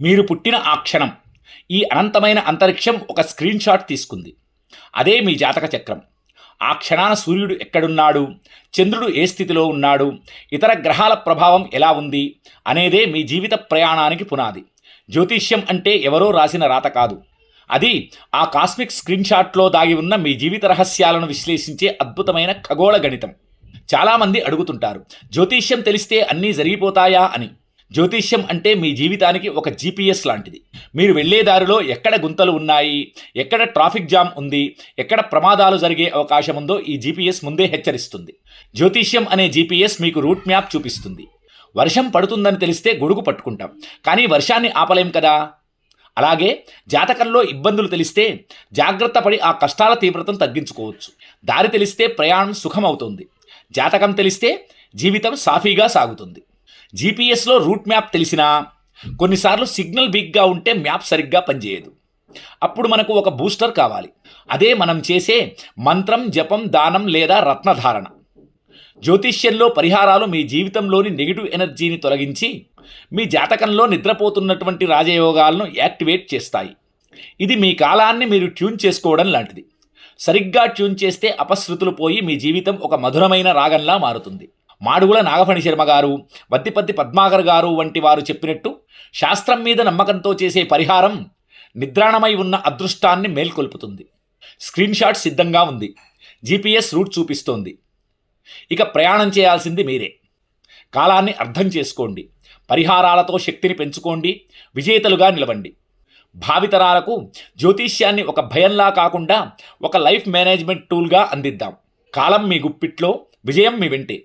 మీరు పుట్టిన ఆ క్షణం ఈ అనంతమైన అంతరిక్షం ఒక స్క్రీన్ షాట్ తీసుకుంది. అదే మీ జాతక చక్రం. ఆ క్షణాన సూర్యుడు ఎక్కడున్నాడు? చంద్రుడు ఏ స్థితిలో ఉన్నాడు? ఇతర గ్రహాల ప్రభావం ఎలా ఉంది? అనేదే మీ జీవిత ప్రయాణానికి పునాది. జ్యోతిష్యం అంటే ఎవరో రాసిన రాత కాదు. అది ఆ కాస్మిక్ స్క్రీన్ షాట్లో దాగి ఉన్న మీ జీవిత రహస్యాలను విశ్లేషించే అద్భుతమైన ఖగోళ గణితం. చాలామంది అడుగుతుంటారు జ్యోతిష్యం తెలిస్తే అన్నీ జరిగిపోతాయా? అని. జ్యోతిష్యం అంటే మీ జీవితానికి ఒక జీపీఎస్ లాంటిది. మీరు వెళ్ళే దారిలో ఎక్కడ గుంతలు ఉన్నాయి ఎక్కడ ట్రాఫిక్ జామ్ ఉంది ఎక్కడ ప్రమాదాలు జరిగే అవకాశం ఉందో ఈ జీపీఎస్ ముందే హెచ్చరిస్తుంది. జ్యోతిష్యం అనే జీపీఎస్ మీకు రూట్ మ్యాప్ చూపిస్తుంది. వర్షం పడుతుందని తెలిస్తే గొడుగు పట్టుకుంటాం. కానీ వర్షాన్ని ఆపలేం కదా? అలాగే జాతకంలో ఇబ్బందులు తెలిస్తే జాగ్రత్త పడి ఆ కష్టాల తీవ్రతను తగ్గించుకోవచ్చు. దారి తెలిస్తే ప్రయాణం సుఖమవుతుంది. జాతకం తెలిస్తే జీవితం సాఫీగా సాగుతుంది. జీపీఎస్లో రూట్ మ్యాప్ తెలిసినా కొన్నిసార్లు సిగ్నల్ వీక్గా ఉంటే మ్యాప్ సరిగ్గా పనిచేయదు. అప్పుడు మనకు ఒక బూస్టర్ కావాలి. అదే మనం చేసే మంత్రం జపం దానం లేదా రత్నధారణ. జ్యోతిష్యంలో పరిహారాలు మీ జీవితంలోని నెగిటివ్ ఎనర్జీని తొలగించి మీ జాతకంలో నిద్రపోతున్నటువంటి రాజయోగాలను యాక్టివేట్ చేస్తాయి. ఇది మీ కాలాన్ని మీరు ట్యూన్ చేసుకోవడం లాంటిది. సరిగ్గా ట్యూన్ చేస్తే అపశృతులు పోయి మీ జీవితం ఒక మధురమైన రాగంలా మారుతుంది. మాడుగుల నాగఫణి శర్మ గారు వత్తిపత్తి పద్మాకర్ గారు వంటి వారు చెప్పినట్టు శాస్త్రం మీద నమ్మకంతో చేసే పరిహారం నిద్రాణమై ఉన్న అదృష్టాన్ని మేల్కొల్పుతుంది. స్క్రీన్ షాట్ సిద్ధంగా ఉంది. జీపీఎస్ రూట్ చూపిస్తోంది. ఇక ప్రయాణం చేయాల్సింది మీరే. కాలాన్ని అర్థం చేసుకోండి. పరిహారాలతో శక్తిని పెంచుకోండి. విజేతలుగా నిలవండి. భావితరాలకు జ్యోతిష్యాన్ని ఒక భయంలా కాకుండా ఒక లైఫ్ మేనేజ్మెంట్ టూల్గా అందిద్దాం. కాలం మీ గుప్పిట్లో విజయం మీ వెంటే.